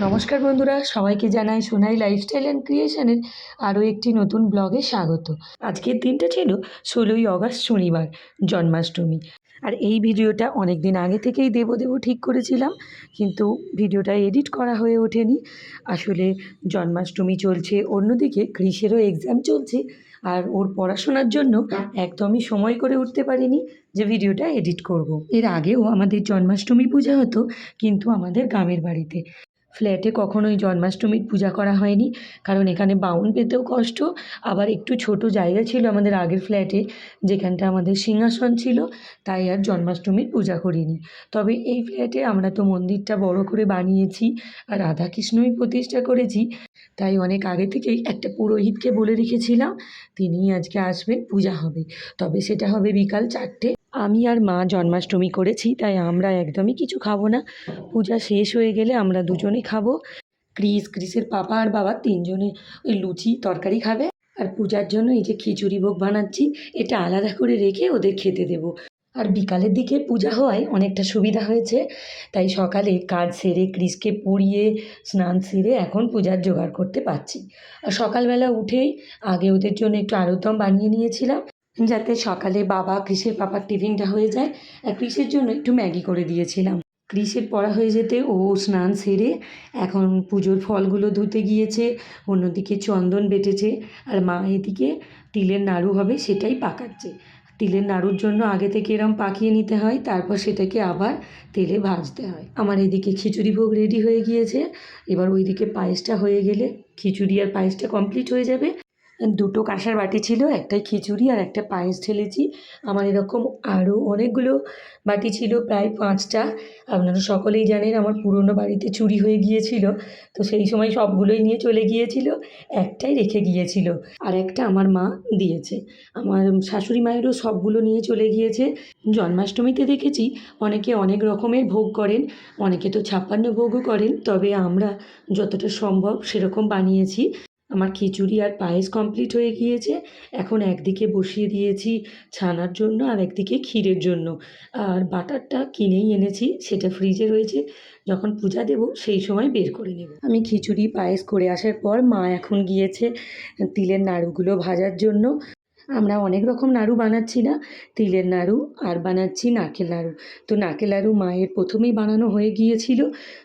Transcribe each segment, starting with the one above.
নমস্কার বন্ধুরা, সবাইকে জানাই সোনাই লাইফস্টাইল অ্যান্ড ক্রিয়েশনের আরও একটি নতুন ব্লগে স্বাগত। আজকের দিনটা ছিল ষোলোই অগাস্ট শনিবার, জন্মাষ্টমী। আর এই ভিডিওটা অনেক দিন আগে থেকেই দেব দেবো ঠিক করেছিলাম, কিন্তু ভিডিওটা এডিট করা হয়ে ওঠেনি আসলে জন্মাষ্টমী চলছে, অন্যদিকে কৃষেরও এক্সাম চলছে, আর ওর পড়াশোনার জন্য একদমই সময় করে উঠতে পারিনি যে ভিডিওটা এডিট করব। এর আগেও আমাদের জন্মাষ্টমী পূজা হতো, কিন্তু আমাদের গ্রামের বাড়িতে ফ্ল্যাটে কখনোই জন্মাষ্টমীর পূজা করা হয়নি। কারণ এখানে বাউন পেতেও কষ্ট। আবার একটু ছোট জায়গা ছিল আমাদের আগের ফ্ল্যাটে, যেখানটা আমাদের সিংহাসন ছিল, তাই আর জন্মাষ্টমীর পূজা করিনি। তবে এই ফ্ল্যাটে আমরা তো মন্দিরটা বড় করে বানিয়েছি আর রাধাকৃষ্ণই প্রতিষ্ঠা করেছি। তাই অনেক আগে থেকেই একটা পুরোহিতকে বলে রেখেছিলাম তিনি আজকে আসবেন, পূজা হবে। তবে সেটা হবে বিকাল চারটে। আমি আর মা জন্মাষ্টমী করেছি, তাই আমরা একদমই কিছু খাব না। পূজা শেষ হয়ে গেলে আমরা দুজনে খাব। ক্রিস, ক্রিসের পাপা আর বাবা তিনজনে ওই লুচি তরকারি খাবে। আর পূজার জন্য এই যে খিচুড়ি ভোগ বানাচ্ছি, এটা আলাদা করে রেখে ওদের খেতে দেবো। আর বিকালের দিকে পূজা হওয়ায় অনেকটা সুবিধা হয়েছে, তাই সকালে কাজ সেরে ক্রিসকে পরিয়ে স্নান সেরে এখন পূজার জোগাড় করতে পারছি। আর সকালবেলা উঠেই আগে ওদের জন্য একটু আলুর দম বানিয়ে নিয়েছিলাম। যাতে সকালে বাবা ক্রিসের পাপার টিফিনটা হয়ে যায়, আর কৃষের জন্য একটু ম্যাগি করে দিয়েছিলাম। ক্রিসের পড়া হয়ে যেতে ও স্নান সেরে এখন পুজোর ফলগুলো ধুতে গিয়েছে, অন্যদিকে চন্দন বেটেছে, আর মা এদিকে তিলের নাড়ু হবে সেটাই পাকাচ্ছে। তিলের নাড়ুর জন্য আগে থেকে এরম পাকিয়ে নিতে হয়, তারপর সেটাকে আবার তেলে ভাজতে হয়। আমার এদিকে খিচুড়ি ভোগ রেডি হয়ে গিয়েছে, এবার ওইদিকে পায়েসটা হয়ে গেলে খিচুড়ি আর পায়েসটা কমপ্লিট হয়ে যাবে দুটো কাঁসার বাটি ছিল একটাই খিচুড়ি আর একটা পায়েস ঢেলেছি। আমার এরকম আরও অনেকগুলো বাটি ছিল, প্রায় পাঁচটা। আপনারা সকলেই জানেন আমার পুরনো বাড়িতে চুরি হয়ে গিয়েছিল, তো সেই সময় সবগুলোই নিয়ে চলে গিয়েছিল, একটাই রেখে গিয়েছিল। আর একটা আমার মা দিয়েছে। আমার শাশুড়ি মায়েরও সবগুলো নিয়ে চলে গিয়েছে। জন্মাষ্টমীতে দেখেছি অনেকে অনেক রকমের ভোগ করেন, অনেকে তো ছাপ্পান্ন ভোগও করেন, তবে আমরা যতটা সম্ভব সেরকম বানিয়েছি। আমার খিচুড়ি আর পায়েস কমপ্লিট হয়ে গিয়েছে। এখন একদিকে বসিয়ে দিয়েছি ছানার জন্য আর একদিকে ক্ষীরের জন্য। আর বাটারটা কিনেই এনেছি, সেটা ফ্রিজে রয়েছে। যখন পূজা দেব, সেই সময় বের করে নেব। আমি খিচুড়ি পায়েস করে আসার পর মা এখন গিয়েছে তিলের নাড়ুগুলো ভাজার জন্য। আমরা অনেক রকম নাড়ু বানাচ্ছি না, তিলের নাড়ু আর বানাচ্ছি নারকেল নাড়ু। তো নারকেল নাড়ু মায়ের প্রথমেই বানানো হয়ে গিয়েছিল,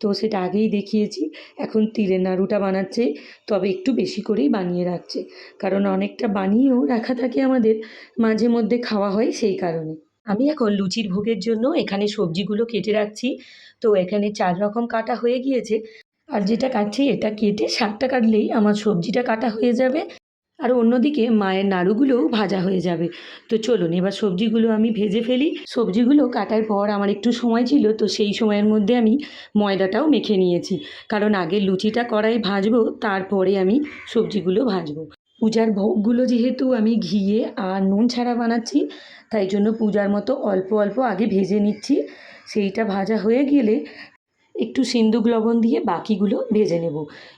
তো সেটা আগেই দেখিয়েছি। এখন তিলের নাড়ুটা বানাচ্ছে, তবে একটু বেশি করেই বানিয়ে রাখছে। কারণ অনেকটা বানিয়েও রাখা থাকে আমাদের, মাঝে মধ্যে খাওয়া হয় সেই কারণে। আমি এখন লুচির ভোগের জন্য এখানে সবজিগুলো কেটে রাখছি। তো এখানে চার রকম কাটা হয়ে গিয়েছে। আর যেটা কাটছি এটা কেটে শাকটা কাটলেই আমার সবজিটা কাটা হয়ে যাবে। আর অন্যদিকে মায়ের নাড়ুগুলোও ভাজা হয়ে যাবে। তো চলুন, এবার সবজিগুলো আমি ভেজে ফেলি। সবজিগুলো কাটার পর আমার একটু সময় ছিল, তো সেই সময়ের মধ্যে আমি ময়দাটাও মেখে নিয়েছি। কারণ আগে লুচিটা কড়াই ভাজবো, তারপরে আমি সবজিগুলো ভাজবো। পূজার ভোগগুলো যেহেতু আমি ঘিয়ে আর নুন ছাড়া বানাচ্ছি, তাই জন্য পূজার মতো অল্প অল্প আগে ভেজে নিচ্ছি। সেইটা ভাজা হয়ে গেলে একটু সিন্দুক লবণ দিয়ে বাকিগুলো ভেজে নেব।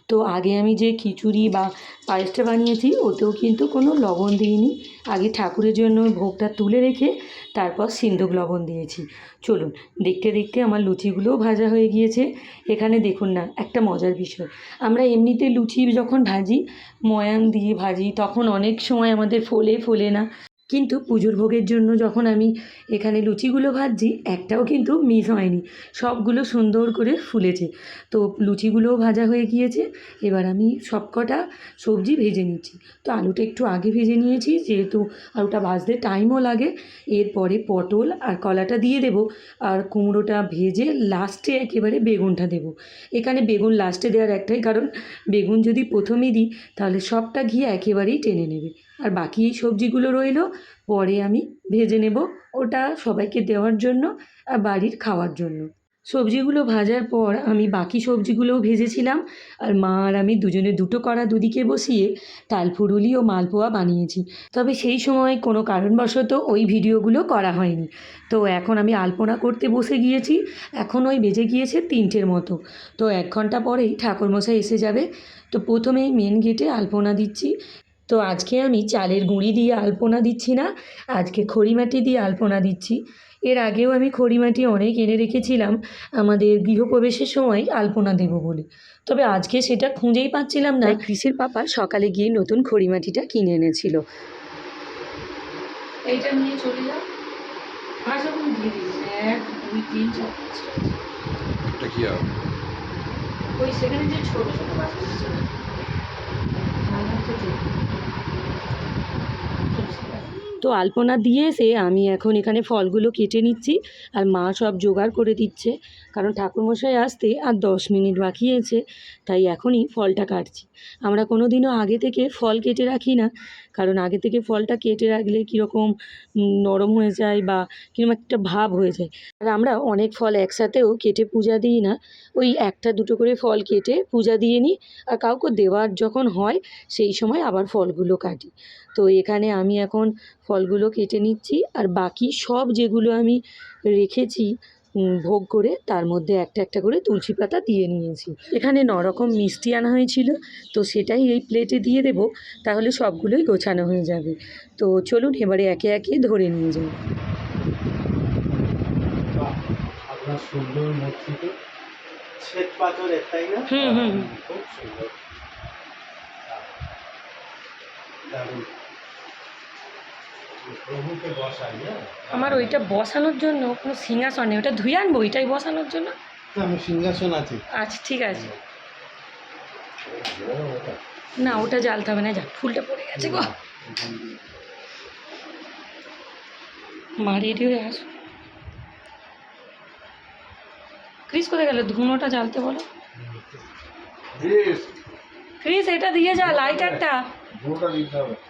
তো আগে আমি যে খিচুড়ি বা পায়েসটা বানিয়েছি, ওতেও কিন্তু কোনো লবণ দিইনি। আগে ঠাকুরের জন্য ভোগটা তুলে রেখে তারপর সিন্দুক লবণ দিয়েছি। চলুন, দেখতে দেখতে আমার লুচিগুলোও ভাজা হয়ে গিয়েছে। এখানে দেখুন না, একটা মজার বিষয়। আমরা এমনিতে লুচি যখন ভাজি, ময়াম দিয়ে ভাজি, তখন অনেক সময় আমাদের ফোলে ফোলে না। কিন্তু পুজোর ভোগের জন্য যখন আমি এখানে লুচিগুলো ভাজছি, একটাও কিন্তু মিস হয়নি। সবগুলো সুন্দর করে ফুলেছে। তো লুচিগুলোও ভাজা হয়ে গিয়েছে। এবার আমি সবকটা সবজি ভেজে নিচ্ছি। তো আলুটা একটু আগে ভেজে নিয়েছি, যেহেতু আলুটা ভাজতে টাইমও লাগে, এরপরে পটল আর কলাটা দিয়ে দেব আর কুমড়োটা ভেজে লাস্টে একেবারে বেগুনটা দেব। এখানে বেগুন লাস্টে দেওয়ার একটাই কারণ, বেগুন যদি প্রথমেই দিই, তাহলে সবটা ঘি একেবারেই টেনে নেবে। আর বাকি সবজিগুলো রইল, পরে আমি ভেজে নেব ওটা সবাইকে দেওয়ার জন্য আর বাড়ির খাওয়ার জন্য। সবজিগুলো ভাজার পর আমি বাকি সবজিগুলোও ভেজেছিলাম আর মা আর আমি দুজনে দুটো কড়া দুদিকে বসিয়ে তালফুরুলি ও মালপোয়া বানিয়েছি। তবে সেই সময় কোনো কারণবশত ওই ভিডিওগুলো করা হয়নি। তো এখন আমি আলপনা করতে বসে গিয়েছি, এখন ওই বেজে গিয়েছে তিনটের মতো। তো এক ঘণ্টা পরেই ঠাকুরমশাই এসে যাবে। তো প্রথমেই মেন গেটে আলপনা দিচ্ছি। তো আজকে আমি চালের গুঁড়ি দিয়ে আলপনা দিচ্ছি না আজকে খড়ি মাটি দিয়ে আলপনা দিচ্ছি। এর আগেও আমি খড়িমাটি অনেক এনে রেখেছিলাম আমাদের গৃহপ্রবেশের সময় আলপনা দেবো বলে। তবে আজকে সেটা খুঁজেই পাচ্ছিলাম না। কৃষির পাপা সকালে গিয়ে নতুন খড়িমাটিটা কিনে এনেছিল। এইটা নিয়ে চলে যাও। এক দুই তিন চার পাঁচ কি ওই সেখানে যে ছোট ছোট গাছ আছে না তার মধ্যে দে। তো আলপনা দিয়ে এসে আমি এখন এখানে ফলগুলো কেটে নিচ্ছি আর মা সব জোগাড় করে দিচ্ছে। কারণ ঠাকুরমশাই আসতে আর দশ মিনিট বাকি আছে, তাই এখনই ফলটা কাটছি। আমরা কোনো দিনও আগে থেকে ফল কেটে রাখি না, কারণ আগে থেকে ফলটা কেটে রাখলে কীরকম নরম হয়ে যায় বা কীরকম একটা ভাব হয়ে যায়। আর আমরা অনেক ফল একসাথেও কেটে পূজা দিই না। ওই একটা দুটো করে ফল কেটে পূজা দিয়ে নিই আর কাউকে দেওয়ার যখন হয়, সেই সময় আবার ফলগুলো কাটি। তো এখানে আমি এখন ফলগুলো কেটে নিচ্ছি আর বাকি সব যেগুলো আমি রেখেছি ভোগ করে তার মধ্যে একটা একটা করে তুলসী পাতা দিয়ে নিয়েছি। এখানে নরকম মিষ্টি আনা হয়েছিল তো সেটাই এই প্লেটে দিয়ে দেবো তাহলে সবগুলোই গোছানো হয়ে যাবে। তো চলুন এবারে একে একে ধরে নিয়ে যাই। হুম, হুম, হুম। খুব সুন্দর। দারুণ। আমার ওইটা বসানোর জন্য কোনো সিংহাসন নেই ওটা ধুয়ে আনব ওইটাই বসানোর জন্য? সিংহাসন আছে। আচ্ছা ঠিক আছে। না ওটা জ্বালতে হবে না যা ফুলটা পড়ে গেছে গো। হয়ে আস। ক্রিস কোথায় গেল? ধুনোটা জ্বালতে বলো। ক্রিস। এটা দিয়ে যা লাইট একটা দুটা দিতে হবে।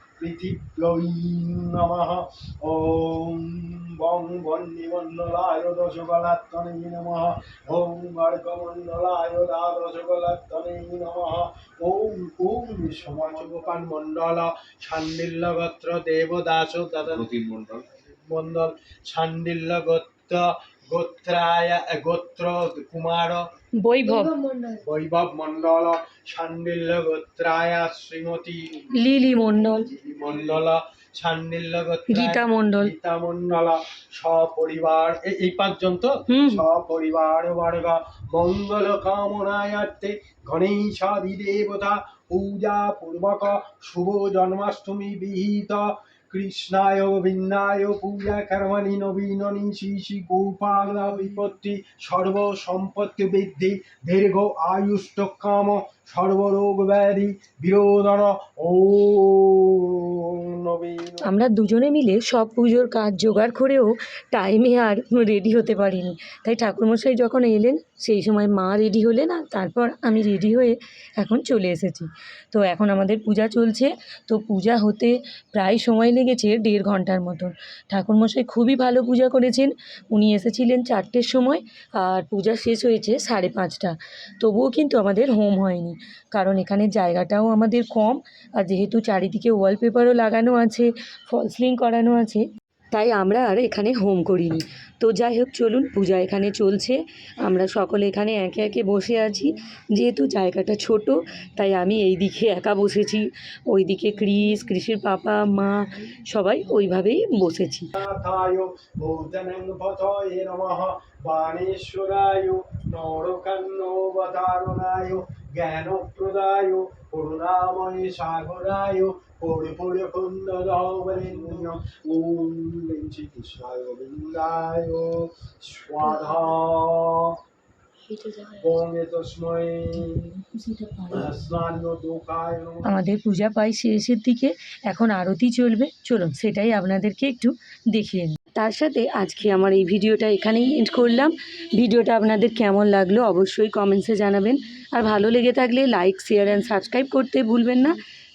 পৃথিব্যৈ নমঃ ওম বং বন্নিমণ্ডলায় দশকলাত্তনে নমঃ ওম গর্গমণ্ডলায় দ্বাদশকলাত্তনে নমঃ ওম ওম সমাজগোপান মণ্ডল সান্ডিল্য গোত্র দেবদাস দাদা মন্ডল মণ্ডল সান্ডিল্য গোত্র গোত্রায় গোত্র কুমার। বৈভব। বৈভব মণ্ডল সান্ডিল্য গোত্রায় শ্রীমতী। লিলি মণ্ডল মণ্ডল সান্ডিল্য গোত্রায় গীতা মণ্ডল গীতা মণ্ডল সপরিবার এই পাঁচজন তো? সপরিবার বর্গ মঙ্গল কামনায়ার্থে গণেশাদি দেবতা পূজা পূর্বক শুভ জন্মাষ্টমী বিহিত। কৃষ্ণায় গোবিন্দায় পূজা কর্মণি নবীননি শ্রী শ্রী গোপাল বিপত্তি সর্ব সম্পত্তি বৃদ্ধি, দীর্ঘ আয়ুষ্ট কাম, সর্বরোগ ব্যাধি, বিরোধন, ও নবীন। আমরা দুজনে মিলে সব পুজোর কাজ জোগাড় করেও টাইমে আর রেডি হতে পারিনি। তাই ঠাকুরমশাই যখন এলেন সেই সময় মা রেডি হলে না, তারপর আমি রেডি হয়ে এখন চলে এসেছি। তো এখন আমাদের পূজা চলছে। তো পূজা হতে প্রায় সময় লেগেছে দেড় ঘণ্টার মতন ঠাকুরমশাই খুবই ভালো পূজা করেছেন। উনি এসেছিলেন চারটের সময় আর পূজা শেষ হয়েছে সাড়ে পাঁচটা। তবুও কিন্তু আমাদের হোম হয়নি। কারণ এখানে জায়গাটাও আমাদের কম। আর যেহেতু চারিদিকে ওয়ালপেপারও লাগানো আছে ফল সিলিং করানো আছে তাই আমরা আর এখানে হোম করিনি। তো যাই হোক, চলুন, পূজা এখানে চলছে। আমরা সকলে এখানে একে একে বসে আছি। যেহেতু জায়গাটা ছোট, তাই আমি এই দিকে একা বসেছি। ওই দিকে ক্রিস কৃষির পাপা, মা, সবাই ওইভাবেই বসেছি। করুণাময় সাগরায় পরিপুর কুন্দরবরেণ্য ওম শ্রীকৃষ্ণায় গোবিন্দায় স্বাধা আমাদের পূজা পাই শেষের দিকে এখন আরতি চলবে। চলুন সেটাই আপনাদেরকে একটু দেখিয়ে নিই। তার সাথে আজকে আমার এই ভিডিওটা এখানেই এন্ড করলাম। ভিডিওটা আপনাদের কেমন লাগল অবশ্যই কমেন্টসে জানাবেন। আর ভালো লেগে থাকলে লাইক শেয়ার অ্যান্ড সাবস্ক্রাইব করতে ভুলবেন না।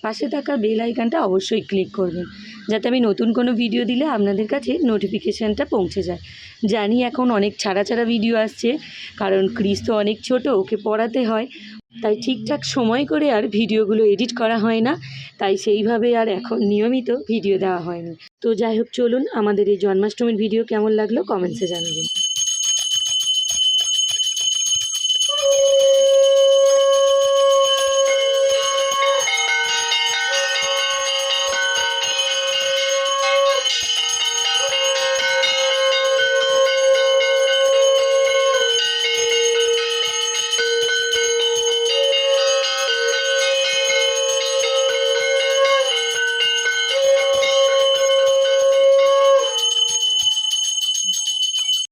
পাশে থাকা বেল আইকনটা অবশ্যই ক্লিক করবেন, যাতে আমি নতুন কোনো ভিডিও দিলে আপনাদের কাছে নোটিফিকেশানটা পৌঁছে যায়। জানি এখন অনেক ছাড়া ছাড়া ভিডিও আসছে, কারণ ক্রিস তো অনেক ছোট, ওকে পড়াতে হয়। তাই ঠিকঠাক সময় করে আর ভিডিওগুলো এডিট করা হয় না, তাই সেইভাবে আর এখন নিয়মিত ভিডিও দেওয়া হয়নি। তো যাই হোক, চলুন আমাদের এই জন্মাষ্টমীর ভিডিও কেমন লাগল কমেন্টসে জানাবেন।